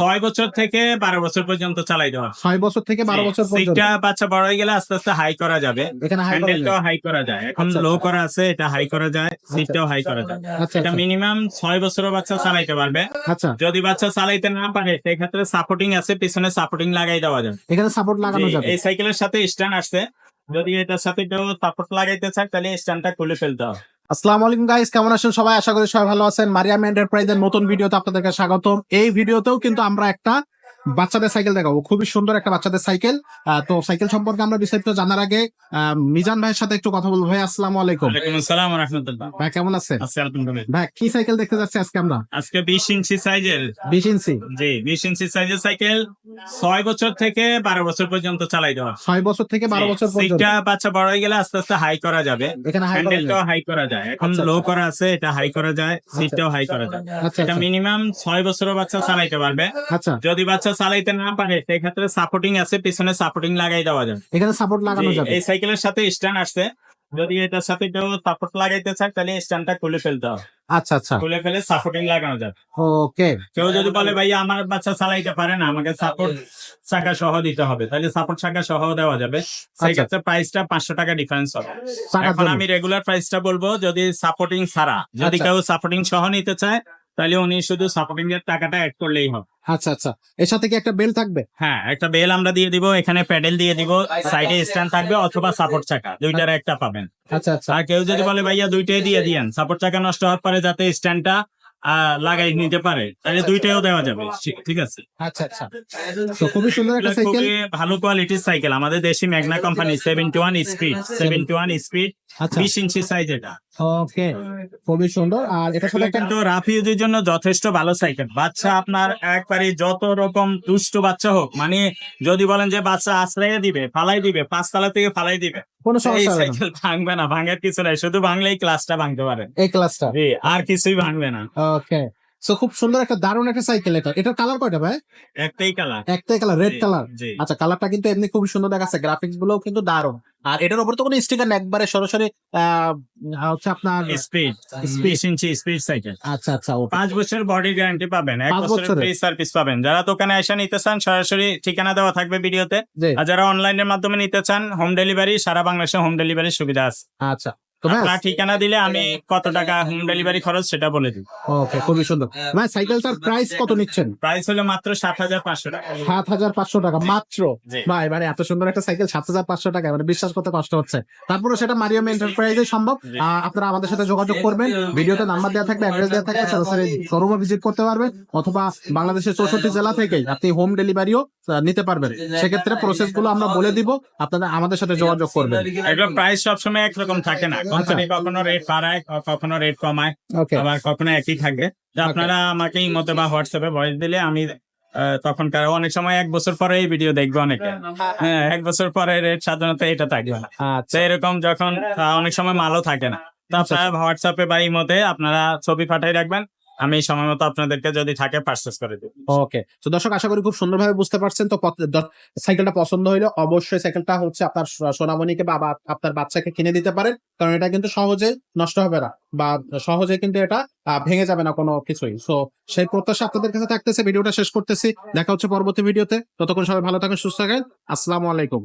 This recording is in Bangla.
ছয় বছর থেকে বারো বছর পর্যন্ত চালাই দেওয়া ছয় বছর থেকে বারো বছর পর্যন্ত। বাচ্চা বড় হয়ে গেলে আস্তে আস্তে হাই করা যাবে। এখানে হাই করা হ্যান্ডেলটাও যায়। হাই করা যায়। এখন আচ্ছা, লো আচ্ছা। করা আছে এটা হাই করা যায় সিটটাও হাই করা যায়। আচ্ছা এটা আচ্ছা, মিনিমাম ছয় বছরের বাচ্চা চালাইতে পারবে। আচ্ছা। যদি বাচ্চা চালাইতে না পারে সেই ক্ষেত্রে সাপোর্টিং আছে পিছনে সাপোর্টিং লাগাই দেওয়া যায় এখানে সাপোর্ট লাগানো যাবে। এই সাইকেলের সাথে স্ট্যান্ড আসছে। যদি এটার সাথে কেউ সাপোর্ট লাগাইতে চায় তাহলে স্ট্যান্ডটা খুলে ফেলতে হবে। আসসালামু আলাইকুম গাইস কেমন আছেন সবাই? আশা করি সবাই ভালো আছেন। মারিয়াম এন্টারপ্রাইজের নতুন ভিডিওতে আপনাদেরকে স্বাগতম। এই ভিডিওতেও কিন্তু আমরা একটা বাচ্চাদের সাইকেল দেখাবো। খুবই সুন্দর একটা বাচ্চাদের সাইকেল। তো সাইকেল সম্পর্কে আমরা বিস্তারিত জানার আগে মিজান ভাইয়ের সাথে একটু কথা বলব। ভাই আসসালামু আলাইকুম। আসসালাম রহমতুল্লাহ। ভাই কেমন আছেন? আচ্ছা ভাই কি সাইকেল দেখতে যাচ্ছি আজকে আমরা? আজকে বিশ ইঞ্চি সাইজের। বিশ ইঞ্চি? জি বিশ ইঞ্চি সাইজের সাইকেল ছয় বছর থেকে বারো বছর পর্যন্ত চালাই দেওয়া। ছয় বছর থেকে বারো বছর পর্যন্ত? বাচ্চা বড় হয়ে গেলে আস্তে আস্তে হাই করা যাবে। এখানে হাই করা যায়। এখন আচ্ছা, লো আচ্ছা। করা আছে এটা হাই করা যায় সিটটাও হাই করা যায়। আচ্ছা এটা আচ্ছা, মিনিমাম ছয় বছরের বাচ্চা চালাইতে পারবে। আচ্ছা। যদি বাচ্চা চালাইতে না পারে সেক্ষেত্রে সাপোর্টিং আছে পিছনে সাপোর্টিং লাগাই দেওয়া যায় এখানে সাপোর্ট লাগানো যাবে। এই সাইকেলের সাথে স্ট্যান্ড আসছে। যদি এটার সাথে কেউ সাপোর্ট লাগাইতে চায় তাহলে স্ট্যান্ডটা খুলে ফেলতে হবে। আচ্ছা আচ্ছা। খুলে ফেলে সাপোর্টিং লাগানো যাবে। ওকে। কেউ যদি বলে ভাই আমার বাচ্চা চালাইতে পারে না আমাকে সাপোর্ট চাকা সহ দিতে হবে। তাহলে সাপোর্ট চাকা সহ দেওয়া যাবে। সেক্ষেত্রে প্রাইসটা পাঁচশো টাকা ডিফারেন্স হবে। এখন আমি রেগুলার প্রাইসটা বলব যদি সাপোর্টিং ছাড়া যদি আচ্ছা। কেউ সাপোর্টিং সহ নিতে চায় তাহলে উনি শুধু সাপোর্টিং এর টাকাটা অ্যাড করলেই হবে। আচ্ছা আচ্ছা। এর সাথে কি একটা বেল থাকবে? হ্যাঁ একটা বেল আমরা দিয়ে দিব এখানে প্যাডেল দিয়ে দিব সাইডে স্ট্যান্ড থাকবে অথবা সাপোর্ট চাকা দুইটার একটা পাবেন। আচ্ছা আচ্ছা। আর কেউ যদি বলে ভাইয়া দুইটাই দিয়ে দিয়েন। সাপোর্ট চাকা নষ্ট হওয়ার পরে যাতে স্ট্যান্ডটা লাগাই নিতে পারে তাহলে দুইটাও দেওয়া যাবে। ঠিক- ঠিক আছে। আচ্ছা আচ্ছা। তো খুবই সুন্দর একটা সাইকেল ভালো কোয়ালিটির সাইকেল আমাদের দেশি Magna company seventy one speed seventy one speed আচ্ছা। বিশ ইঞ্চি সাইজ এটা। ওকে খুবই সুন্দর। আর এটা সাথে একটা কিন্তু রাফ জন্য যথেষ্ট ভালো সাইকেল। বাচ্চা আপনার একবারে যত রকম দুষ্ট বাচ্চা হোক মানে যদি বলেন যে বাচ্চা আশ্রয় দিবে ফালাই দিবে পাঁচতলা থেকে ফালাই দিবে কোনো এই সমস্যা সাইকেল ভাঙবে না ভাঙার কিছু নাই শুধু ভাঙলে এই ক্লাসটা ভাঙতে পারে। এই ক্লাসটা আর কিছুই ভাঙবে না। ওকে সো খুব সুন্দর একটা দারুণ একটা সাইকেল এটা। এটার কালার কয়টা ভাই? একটাই কালার একটাই কালার রেড কালার আচ্ছা কালারটা কিন্তু এমনি খুব সুন্দর দেখাচ্ছে। গ্রাফিক্সগুলো কিন্তু দারুণ। আর এটার উপর তো কোনো স্টিকার একবারে সরাসরি হচ্ছে আপনার স্পিড। বিশ ইঞ্চি স্পিড সাইকেল আচ্ছা আচ্ছা পাঁচ বছর বডি গ্যারান্টি পাবেন। এক বছরের? ফ্রি সার্ভিস পাবেন। যারা দোকানে এসে নিতে চান সরাসরি ঠিকানা দেওয়া থাকবে ভিডিওতে। আর যারা অনলাইনের মাধ্যমে নিতে চান হোম ডেলিভারি সারা বাংলাদেশে হোম ডেলিভারির সুবিধা আছে। আচ্ছা। আপনার ঠিকানা দিলে আমি কত টাকা হোম ডেলিভারি খরচ সেটা বলে দিই। ওকে খুবই সুন্দর। ভাই সাইকেলটার প্রাইস কত নিচ্ছেন? প্রাইস হলো মাত্র সাত হাজার পাঁচশো টাকা। সাত হাজার পাঁচশো টাকা মাত্র? ভাই মানে এত সুন্দর একটা সাইকেল সাত হাজার পাঁচশো টাকা মানে বিশ্বাস করতে কষ্ট হচ্ছে। তারপরে সেটা মারিয়াম এন্টারপ্রাইজে সম্ভব। আপনারা আমাদের সাথে যোগাযোগ করবেন। ভিডিওতে নাম্বার দেওয়া থাকবে অ্যাড্রেস দেওয়া থাকবে সরাসরি শোরুমে ভিজিট করতে পারবেন। অথবা বাংলাদেশের চৌষট্টি জেলা থেকেই আপনি হোম ডেলিভারিও নিতে পারবেন। সেক্ষেত্রে প্রসেসগুলো আমরা বলে দিব। আপনারা আমাদের সাথে যোগাযোগ করবেন। এগুলো প্রাইস সবসময় একরকম থাকে না। কোম্পানি কখনো রেট বাড়ায় কখনো রেট কমায় আবার কখনো একই থাকে। আপনারা আমাকে ইমোতে বা হোয়াটসঅ্যাপে ভয়েস দিলে আমি আহ, তখনকার অনেক সময় এক বছর পরে এই ভিডিও দেখব অনেকে। হ্যাঁ এক বছর পরে রেট সাধারণত এটা থাকবে না। আচ্ছা। এরকম যখন আহ, অনেক সময় মালও থাকে না। তো আপনারা হোয়াটসঅ্যাপে বা ইমোতে আপনারা ছবি পাঠাই রাখবেন। আমি সময় মতো আপনাদেরকে যদি থাকে পার্সেস করে দেবো ওকে তো দর্শক, আশা করি খুব সুন্দরভাবে বুঝতে পারছেন। তো সাইকেলটা পছন্দ হইলে অবশ্যই সাইকেলটা হচ্ছে আপনার সোনামণিকে বা আপনার বাচ্চাকে কিনে দিতে পারেন। কারণ এটা কিন্তু সহজে নষ্ট হবে না বা সহজে কিন্তু এটা ভেঙে যাবে না কোনো কিছুই। তো সেই প্রত্যাশা আপনাদের কাছে থাকতেছে। ভিডিওটা শেষ করতেছি। দেখা হচ্ছে পরবর্তী ভিডিওতে। ততক্ষণ সবাই ভালো থাকেন, সুস্থ থাকেন। আসসালামু আলাইকুম।